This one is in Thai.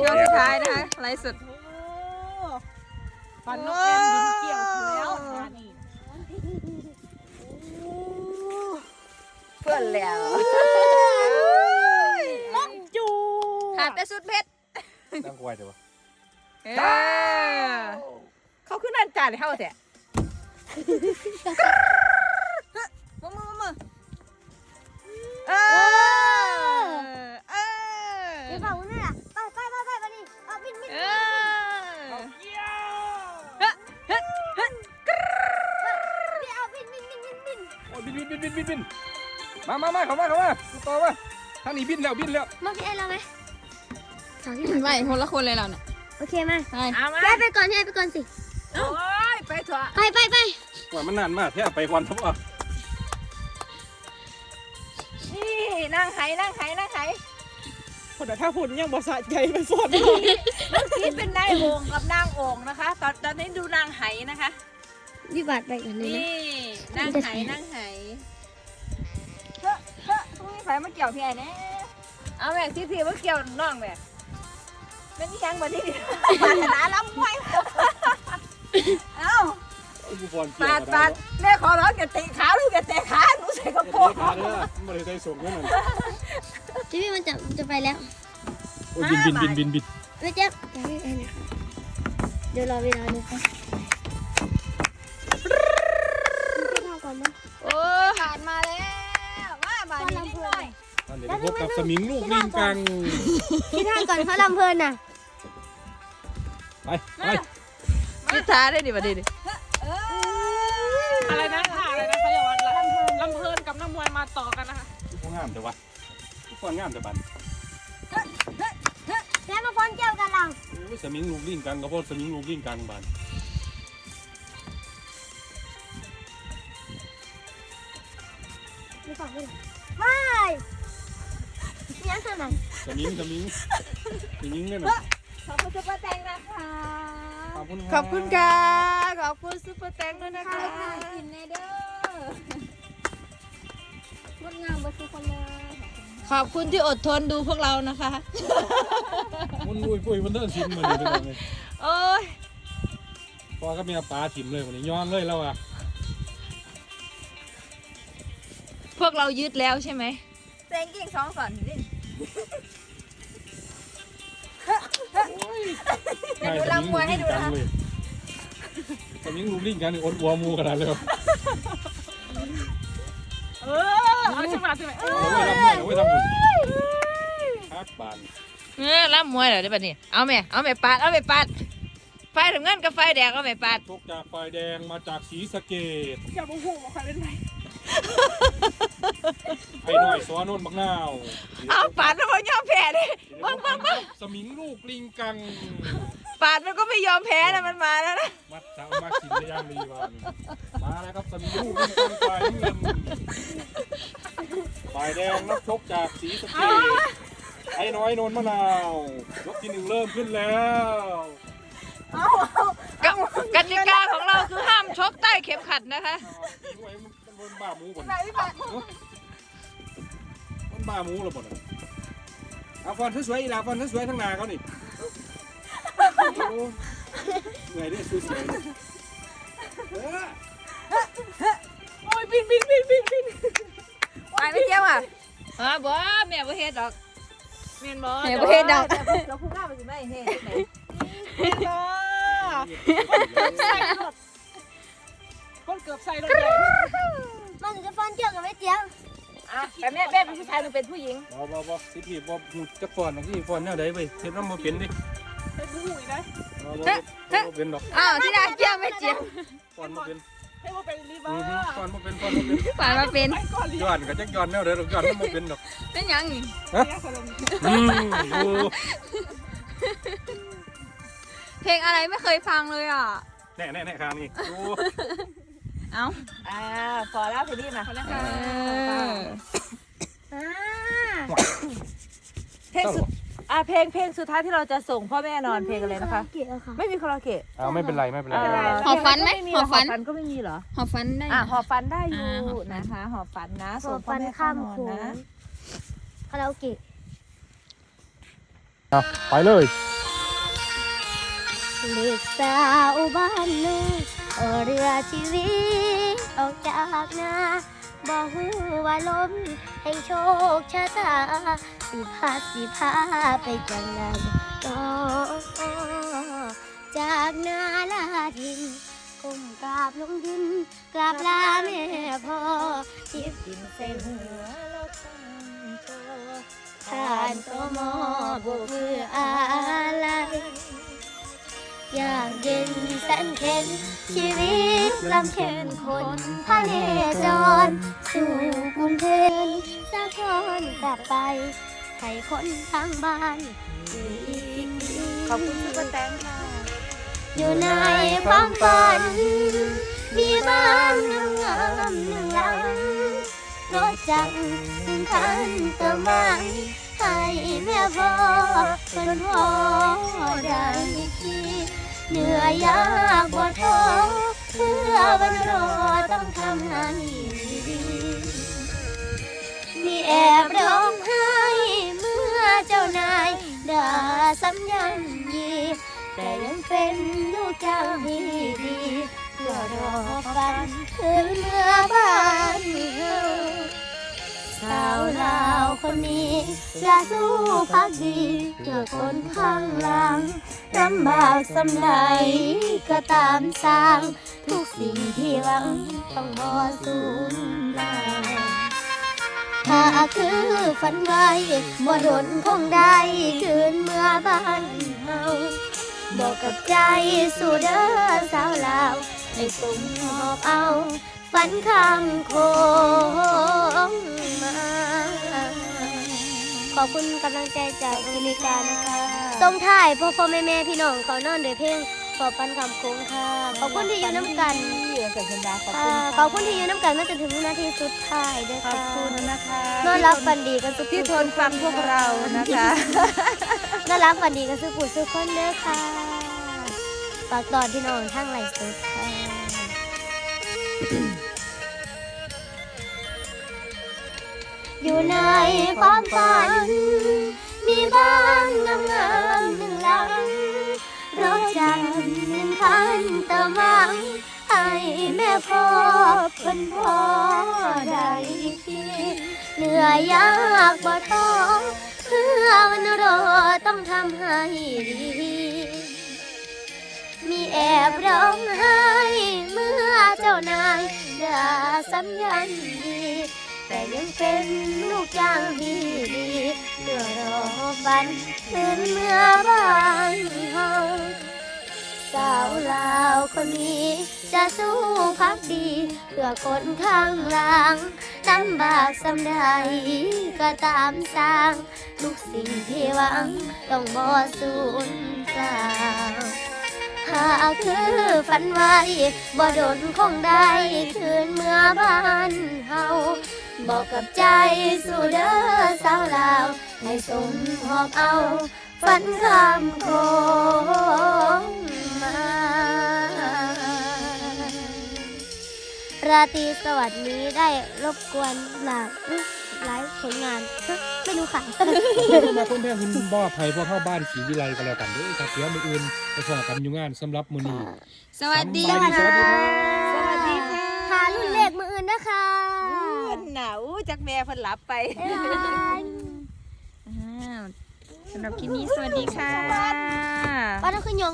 ช่วงสุดท้ายนะคะไลฟ์สดโอ้ฟันนกแก้มบินเกี่ยวแล้วค่ะนี่เพื่อนแล้วต้องจูขาดแต่สุดเพชรตั้งควายเดี๋ยววะเออเขาขึ้นนั่นจ่าเลยเข้าแต่มือมือมือเออ บินบินบินบินบินบินมามามาเข้ามาเข้ามาดูต่อมาทางนี้บินแล้วบินแล้วมาพี่ไอ้เราไหมสองที่ไม่คนละคนเลยเราเนี่ยโอเคมาใช่เอามาพี่ไอ้ไปก่อนพี่ไอ้ไปก่อนสิโอ้ยไปเถอะไปไปไปว่ามันนานมากแท้ไปก่อนทับอะนี่นั่งไหนั่งไหนั่งไหผลถ้าผลยังบสะใจไปฝนเมื่อกี้เป็นนายโอ่งกับนางโอ่งนะคะ ตอนตอนนี้ดูนางไหนะคะพี่บาดไปก่อนเลยนะนี่นั่งไหนั่งไหเฮ้เฮ้พรุ่งนี้ใครมาเกี่ยวพี่ไอ้แน่เอาแม่ที่พี่ว่าเกี่ยวน้องแม่เป็นอีหยังบ่ที่ปาถนาล้ำมวยเอ้าอุปกรณ์เกี่ยวปาดกันปาดแม่ขอร้องอย่าเตะขาลูกอย่าเตะขาหนูใส่กระเตะโปรงขาเด้อไม่ได้ใส่ส่งแค่นั้นที่พี่มันจะจะไปแล้วโอ้ยบินบินบินบินบินไม่เจ๊บเดี๋ยวพี่ไอ้นะคะเดี๋ยวรอเวลาดูค่ะ เดี๋ยวไปพบกับสมิงลูกลิงกังพี่ท่าก่อนเขาลำเพลินน่ะไปไปพิธาได้ดิบัดนี้ดิอะไรนะอะไรนะเขาเรียกว่าลำเพลินกับน้ำมวยมาต่อกันนะคะทุกคนงามแต่ว่าทุกคนงามแต่บันแล้วมาฟ้อนเกี่ยวกันเราโอ้ยสมิงลูกลิงกังก็เพราะสมิงลูกลิงกังบันไม่ฟังเลยไม่มีอั นเท่าไหร่สมิงสมิงสมิงเนี่ยนะขอบคุณซุปเปอร์แตงนะคะขอบคุณขอบคุณค่ะ ขอบคุณซุปเปอร์แตงด้วยนะคะกินในเด้องดงามเบอร์ทุกคนเลยขอบคุณที่อดทนดูพวกเรานะคะ มันลุยปุ้ยมันเดินชิมมันเลยเลยโอ้ยพอก็มีปลาถิ่มเลยวันนี้ย้อนเลยแล้วอะพวกเรายึดแล้วใช่ไหมแตงกิ่งสองสอนดิ เดี๋ยวดูลำมวยให้ดูนะคะสมิงลูกลิงกังนี่อดวัวมูขนาดเลยเออเอาชิมมาชิมมาเอาไว้ทำบุญเอาไว้ทำบุญพักบานเออล่ำมวยเหรอเดี๋ยวบัดนี้เอาแม่เอาแม่ปาดเอาแม่ปาดไฟถึงเงินกับไฟแดงเอาแม่ปาดชกจากฝ่ายแดงมาจากสีสะเกดอย่าบุ้งหูมาใครเล่นไหม ไอ้น้อยสวนนบักนาวเอาปาดแล้วมันยอมแพ้ดิเดี๋ยวพบกันสมิงลูกลิงกัง ปาดมันก็ไม่ยอมแพ้นะมันมาแล้วนะมัดสาวมักสินได้ย่างดีวันมาแล้วครับสมิงลูกลิงกังฝ่ายน้ำเงินฝ่ายแดงนักชกจากสีสะเกดไอ้น้อยนนมะนาวยกที่หนึ่งเริ่มขึ้นแล้วกกติกาของเราคือห้ามชกใต้เข็มขัดนะคะตีไว้มัน มันบนบ้าหมูบ่นไหนพี่ปามันบ้าหมูเหรอบ่นเอาฟอนสวยๆอีหลาฟอนสวยๆทั้งหนาเขานี่โอ้เหนื่อยด้วยสวยๆเออโอ้ยบินบินบินบินบินไปไม่เจียวอะอ๋อบ่แม่บ่เฮ็ดดอกเมียนบอแม่บ่เฮ็ดดอกเราพูดง่ายไปสิแม่เฮ็ดไหน คนเกือบใส่รถใหญ่มันจะฟ้อนเกี่ยวกับไม่เจี๊ยบอะแต่แม่แม่เป็นผู้ชายหนูเป็นผู้หญิงบ่บ่บ่สิพี่บ่หูจักฟอนหรอกพี่ฟอนแนวใดเว้ยเฮ็ดนำบ่เป็นดิเป็นผู้หญิงนะบ่บ่บ่บ่เป็นดอกอ้าวที่ดาเจียวไม่เจียวฟอนบ่เป็นให้ว่าเป็นรีเวออือร์ฮึฟอนบ่เป็นฟอนบ่เป็นปาดมาเป็นไปก่อนรีย้อนก็จักย้อนแนวใดดอกย้อนนำบ่เป็นดอกเป็นหยังนี่เวอร์สลัมอืมโอ้เพลงอะไรไม่เคยฟังเลยอะแน่ๆๆข้างนี่โอ้ เอ้าอ่าพอแล้วพี่ดีมาเอออ่าเพลงสุดอะเพลงเพลงสุดท้ายที่เราจะส่งพ่อแม่นอนเพลงอะไรนะคะเกี่ยวค่ะไม่มีคาราโอเกะเอาไม่เป็นไรไม่เป็นไรไม่เป็นไรหอบฝันไหมเพลงหอบฝันหฝันก็ไม่มีเหรอหอบฟันได้อะหอบฝันได้อยู่อ่าหอบฝันนะคะหอบฝันนะขส่องพ่อฟันแม่ข้าเข้ามนอนโขงนะคาราโอเกะอะไปเลย เด็กสาวบ้านนึงเอาเรือชีวิตออกจากนาบอกหูว่าลมแห่งโชคชะตา สิพาสิพาไปจังไหนก็จากนาลาทินก้มกราบลงดิน กราบลาแม่พ่อทิบดินใส่หัวแล้วตั้งตัวผ่านตมอบวกมืออะไร อยากเย็นแสนเข็นชีวิตลำเข็นคนพาเนจร สู่กรุงเทพสะพอนกลับไปให้คนทางบ้านอีกทีขอบคุณซุปเปอร์แตงค่ะอยู่ในความฝัน มีบ้านงามๆหนึ่งหลัง รถจักรหนึ่งคันเติมมาให้แม่พ่อเป็นพ่อได้ทีเหนื่อยยากบ่ท้อเพื่อวันรอต้องทำให้ดีมีแอบร้องไห้เมื่อเจ้านายด่าซ้ำยันยีแต่ยังเป็นลูกเจ้าที่ดี พื่อรอฝันคืนเมื่อบ้านเฮาสาวลาวคนนี้ จะสู้พักดีเพื่อคนข้างหลังลำบากสำใดก็ตามสร้าง ทุกสิ่งที่หวังต้องบ่สูญเปล่าถ้าคือฝันไว้บ่ดนคงได้คืนเมื่อบ้านเฮาบอกกับใจสู่เด้อสาวลาว ให้สมหอบเอา ฝันคำโคงมา ขอบคุณกำลังใจจากอเมริกานะคะส่งท้ายพ่อพ่อแม่แม่พี่น้องเขานอนด้วยเพลงขอบฟันคำโค้งค่ะ ขอบคุณที่อยู่น้ำกันเสือชนดาขอบค่ะคุณขอบคุณที่อยู่น้ำกันมาจนถึงวินาทีสุดท้ายด้วยขอค่ะบคุณนะคะนอนรับฝันดีกันสุขที่ทนฟังพวกเรานะคะนอนรับฝันดีกันสุขผู้สุขคนเด้อค่ะฝากตอนพี่น้องทั้งไหลฟ์สดค่ะ อยู่ในความฝัน มีบ้านงามๆหนึ่งหลังรถจักรหนึ่งคันติมหวังให้แม่พ่อเป็นพ่อได้ทีเหนื่อยยากบ่ท้อเพื่อวันรอต้องทำให้ดี แอบร้องไห้เมื่อเจ้านายด่าซ้ำยันดี แต่ยังเป็นลูกจ้างดีดีเพื่อรอฝันคืนเมื่อบ้านเฮาสาวลาวคนนี้จะสู้พักดี เพื่อคนข้างหลังลำบากสำใดก็ตามสร้าง ทุกสิ่งที่หวัง ต้องบ่สูญเปล่า หากคือฝันไว้บ่โดนคงได้คืนเมื่อบ้านเฮาบอกกับใจสู่เด้อสาวลาว ให้สมหอบเอา ฝันคำโคงมา ราตรีสวัสดิ์นี้ได้รบกวนหลา ยอุ๊ยหลายผลงานไม่รู้ค่ะ มาคนแท้คุณบ่อภัยพวกเข้าบ้านสีวิไลกันแล้วกันเด้อครับเดี๋ยวมื้ออื่นไปพอกันอยู่งานสำหรับมื้อนี้ สวัสดีสวัสดีค่ะครับสวัสดีค่ะหารุ่นเลขมืออื่นนะคะเพื่อนหนาวจากแม่เพิ่นหลับไป บ๊ายบายอ้าวสำหรับคลิปนี้สวัสดีค่ะ ป้าต้องขึ้นยง